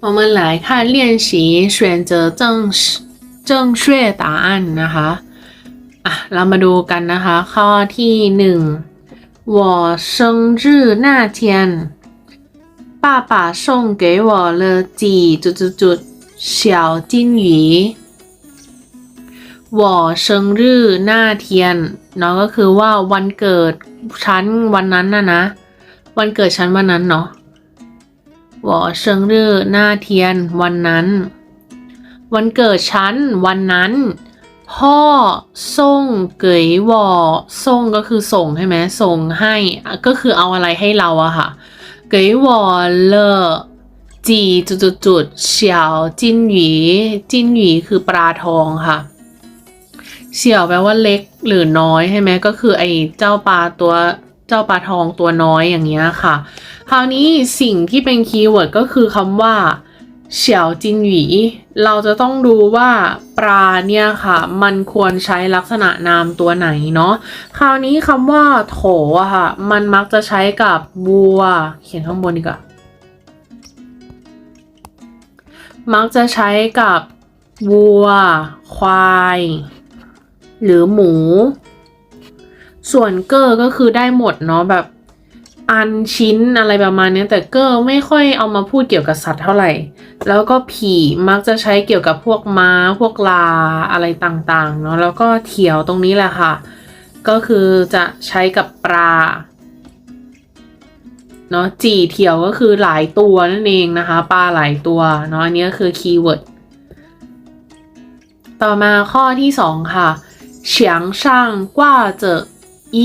我们来看练习选择正正确答案นะคะอ่ะเรามาดูกันนะคะ ข้อที่หนึ่ง我生日那天爸爸送给我了几จุดจุดจุด小金鱼我生日那天เนาะก็คือว่าวันเกิดฉันวันนั้นนะนะ วันเกิดฉันวันนั้นเนาะ วอเชิงรือหน้าเทียนวันนั้น วันเกิดฉันวันนั้น พ่อส่งเกยวอส่งก็คือส่งใช่ไหมส่งให้ก็คือเอาอะไรให้เราอะค่ะเกยวอเลจีจุดจุดจุดเฉียวจินหวีจินหวีคือปลาทองค่ะเฉียวแปลว่าเล็กหรือน้อยใช่ไหมก็คือไอ้เจ้าปลาตัว เจ้าปลาทองตัวน้อยอย่างเงี้ยค่ะ คราวนี้สิ่งที่เป็นคีย์เวิร์ดก็คือคำว่าเฉียวจินหวี เราจะต้องดูว่าปลาเนี่ยค่ะ มันควรใช้ลักษณะนามตัวไหนเนาะคราวนี้คำว่าโถอะค่ะ มันมักจะใช้กับวัว เขียนข้างบนดีกว่ามักจะใช้กับวัว ควาย หรือหมู ส่วนเกอร์ก็คือได้หมดเนาะแบบอันชิ้นอะไรประมาณนี้แต่เกอร์ไม่ค่อยเอามาพูดเกี่ยวกับสัตว์เท่าไหร่ แล้วก็ผีมักจะใช้เกี่ยวกับพวกม้าพวกลาอะไรต่างๆเนาะแล้วก็เถียวตรงนี้แหละค่ะ ก็คือจะใช้กับปลาเนาะจีเถียวก็คือหลายตัวนั่นเองนะคะปลาหลายตัวเนาะอันนี้ก็คือคีย์เวิร์ดต่อมาข้อที่ 2 ค่ะเฉียงช่างกว่าเจอ ด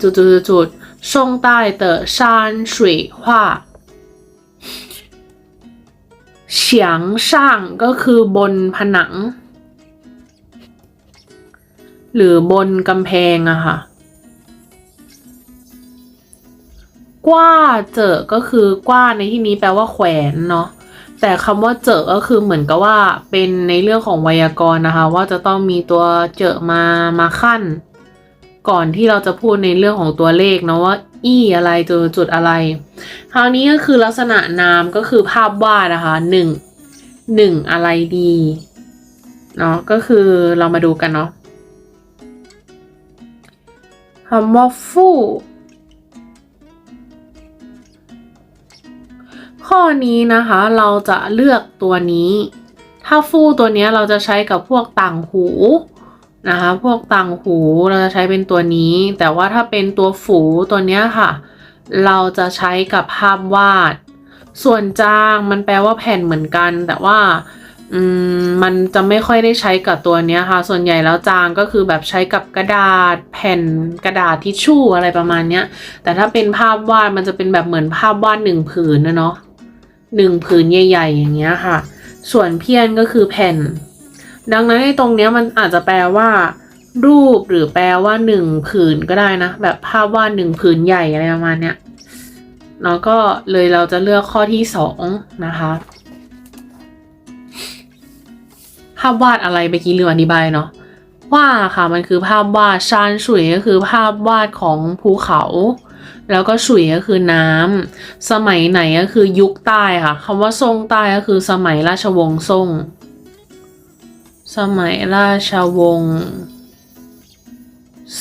จุดจุดจุด宋代的山水画เฉียงช่างก็คือบนผนัง หรือบนกำแพงอะค่ะ กว้าเจอก็คือกว้าในที่นี้แปลว่าแขวนเนาะแต่คำว่าเจอก็คือเหมือนกับว่าเป็นในเรื่องของไวยากรณ์นะคะ ว่าจะต้องมีตัวเจอมามาขั้น ก่อนที่เราจะพูดในเรื่องของตัวเลขเนาะว่าอีอะไรจุดจุดอะไร คราวนี้ก็คือลักษณะนามก็คือภาพวาดนะคะหนึ่งหนึ่งอะไรดีเนาะก็คือเรามาดูกันเนาะคำว่าฟู่ข้อนี้นะคะเราจะเลือกตัวนี้ ถ้าฟู่ตัวนี้เราจะใช้กับพวกต่างหู นะคะ พวกต่างหูเราจะใช้เป็นตัวนี้ แต่ว่าถ้าเป็นตัวฝูตัวเนี้ยค่ะ เราจะใช้กับภาพวาด ส่วนจางมันแปลว่าแผ่นเหมือนกัน แต่ว่าอืมมันจะไม่ค่อยได้ใช้กับตัวเนี้ยค่ะ ส่วนใหญ่แล้วจางก็คือแบบใช้กับกระดาษ แผ่นกระดาษทิชชู่อะไรประมาณเนี้ย แต่ถ้าเป็นภาพวาดมันจะเป็นแบบเหมือนภาพวาดหนึ่งผืนนะเนาะหนึ่งผืนใหญ่ ๆ อย่างเงี้ยค่ะ ส่วนเพี้ยนก็คือแผ่น ดังนั้นในตรงเนี้ยมันอาจจะแปลว่า รูปหรือแปลว่าหนึ่งผืนก็ได้นะ แบบภาพวาดหนึ่งผืนใหญ่อะไรประมาณเนี้ยเนาะก็เลยเราจะเลือกข้อที่สองนะคะ ภาพวาดอะไรไปกี้ลืมอธิบายเนาะว่าค่ะมันคือภาพวาดชานสุยก็คือภาพวาดของภูเขา แล้วก็สุยก็คือน้ำสมัยไหนก็คือยุคใต้ค่ะคำว่าทรงใต้ก็คือสมัยราชวงศ์ทรง สมัยราชวงศ์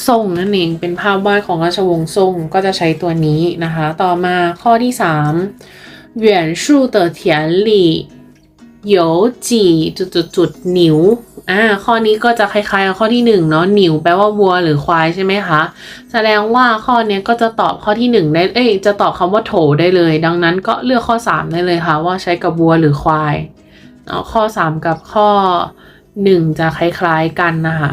ซ่งนั่นเองเป็นภาพวาดของราชวงศ์ซ่งก็จะใช้ตัวนี้นะคะ ต่อมาข้อที่3เหวียนชูเตอเถียนหลี่โยจีจุดจุดจุดหนิวอ่าข้อนี้ก็จะคล้ายๆข้อที่1เนาะหนิวแปลว่าวัวหรือควายใช่ไหมคะ แสดงว่าข้อนี้ก็จะตอบข้อที่ 1 ได้เอ้ยจะตอบคำว่าโถได้เลย ดังนั้นก็เลือกข้อ 3 ได้เลยค่ะ ว่าใช้กับวัวหรือควายข้อ 3 กับข้อ หนึ่งจะคล้ายๆกันนะคะ